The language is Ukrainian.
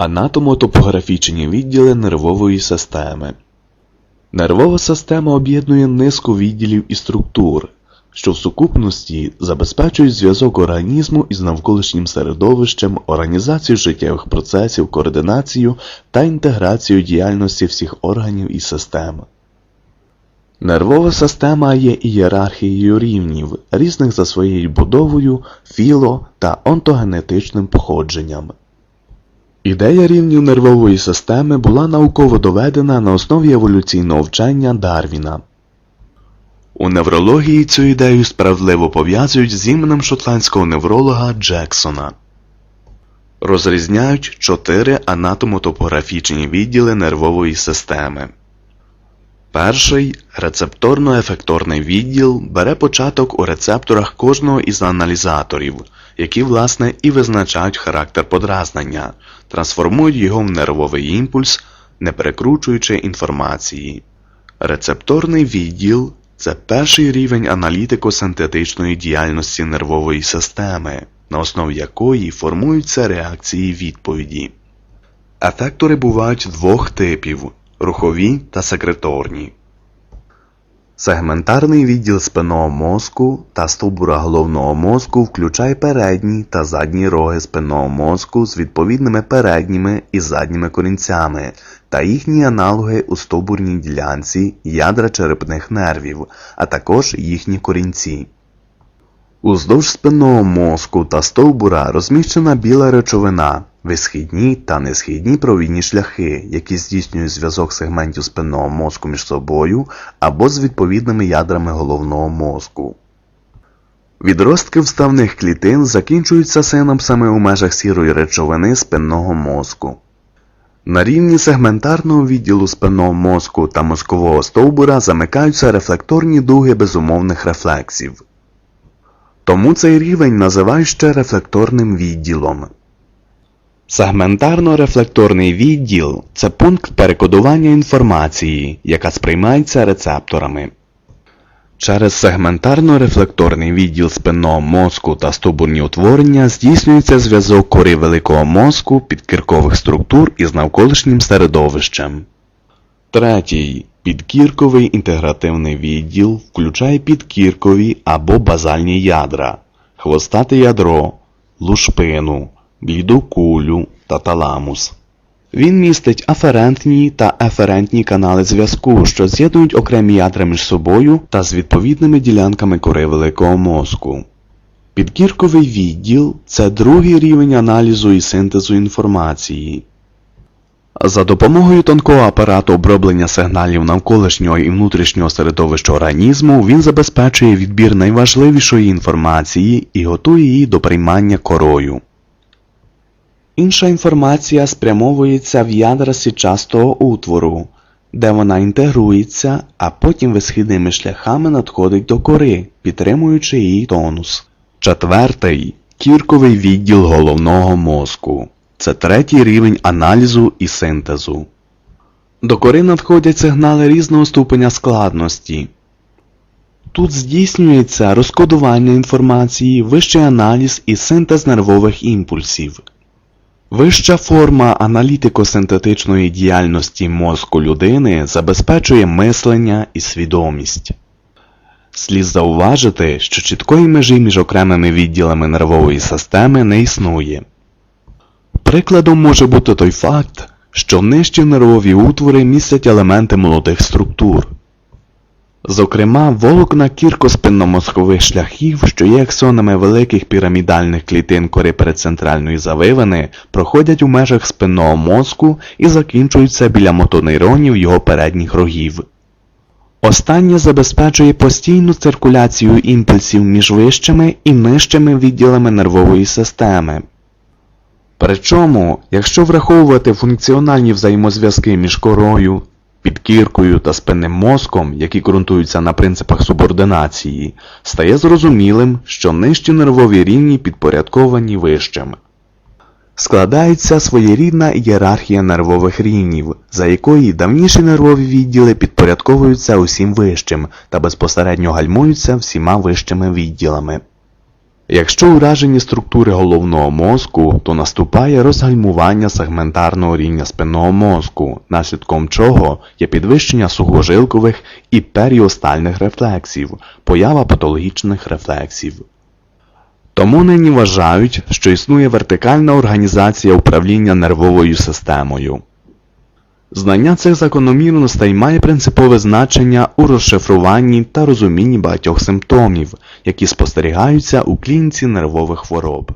Анатомо-топографічні відділи нервової системи. Нервова система об'єднує низку відділів і структур, що в сукупності забезпечують зв'язок організму із навколишнім середовищем, організацію життєвих процесів, координацію та інтеграцію діяльності всіх органів і систем. Нервова система є ієрархією рівнів, різних за своєю будовою, філо та онтогенетичним походженням. Ідея рівнів нервової системи була науково доведена на основі еволюційного вчення Дарвіна. У неврології цю ідею справедливо пов'язують з іменем шотландського невролога Джексона. Розрізняють чотири анатомотопографічні відділи нервової системи. Перший рецепторно-ефекторний відділ бере початок у рецепторах кожного із аналізаторів, які власне і визначають характер подразнення, трансформують його в нервовий імпульс, не перекручуючи інформації. Рецепторний відділ це перший рівень аналітико-синтетичної діяльності нервової системи, на основі якої формуються реакції відповіді. Ефектори бувають двох типів рухові та секреторні. Сегментарний відділ спинного мозку та стовбура головного мозку включає передні та задні роги спинного мозку з відповідними передніми і задніми корінцями та їхні аналоги у стовбурній ділянці ядра черепних нервів, а також їхні корінці. Уздовж спинного мозку та стовбура розміщена біла речовина, висхідні та несхідні провідні шляхи, які здійснюють зв'язок сегментів спинного мозку між собою або з відповідними ядрами головного мозку. Відростки вставних клітин закінчуються синапсами у межах сірої речовини спинного мозку. На рівні сегментарного відділу спинного мозку та мозкового стовбура замикаються рефлекторні дуги безумовних рефлексів. Тому цей рівень називають ще рефлекторним відділом. Сегментарно-рефлекторний відділ це пункт перекодування інформації, яка сприймається рецепторами. Через сегментарно-рефлекторний відділ спинного мозку та стовбурні утворення здійснюється зв'язок кори великого мозку підкіркових структур із навколишнім середовищем. Третій. Підкірковий інтегративний відділ включає підкіркові або базальні ядра, хвостате ядро, лушпину, бліду кулю та таламус. Він містить аферентні та еферентні канали зв'язку, що з'єднують окремі ядра між собою та з відповідними ділянками кори великого мозку. Підкірковий відділ це другий рівень аналізу і синтезу інформації. За допомогою тонкого апарату оброблення сигналів навколишнього і внутрішнього середовища організму він забезпечує відбір найважливішої інформації і готує її до приймання корою. Інша інформація спрямовується в ядра січастого утвору, де вона інтегрується, а потім висхідними шляхами надходить до кори, підтримуючи її тонус. Четвертий кірковий відділ головного мозку. Це третій рівень аналізу і синтезу. До кори надходять сигнали різного ступеня складності. Тут здійснюється розкодування інформації, вищий аналіз і синтез нервових імпульсів. Вища форма аналітико-синтетичної діяльності мозку людини забезпечує мислення і свідомість. Слід зауважити, що чіткої межі між окремими відділами нервової системи не існує. Прикладом може бути той факт, що нижчі нервові утвори містять елементи молодих структур. Зокрема, волокна кіркоспинномозкових шляхів, що є аксонами великих пірамідальних клітин кори передцентральної завивини, проходять у межах спинного мозку і закінчуються біля мотонейронів його передніх рогів. Останнє забезпечує постійну циркуляцію імпульсів між вищими і нижчими відділами нервової системи. Причому, якщо враховувати функціональні взаємозв'язки між корою, підкіркою та спинним мозком, які ґрунтуються на принципах субординації, стає зрозумілим, що нижчі нервові рівні підпорядковані вищим. Складається своєрідна ієрархія нервових рівнів, за якої давніші нервові відділи підпорядковуються усім вищим та безпосередньо гальмуються всіма вищими відділами. Якщо уражені структури головного мозку, то наступає розгальмування сегментарного рівня спинного мозку, наслідком чого є підвищення сухожилкових і періостальних рефлексів, поява патологічних рефлексів. Тому нині вважають, що існує вертикальна організація управління нервовою системою. Знання цих закономірностей має принципове значення у розшифруванні та розумінні багатьох симптомів, які спостерігаються у клініці нервових хвороб.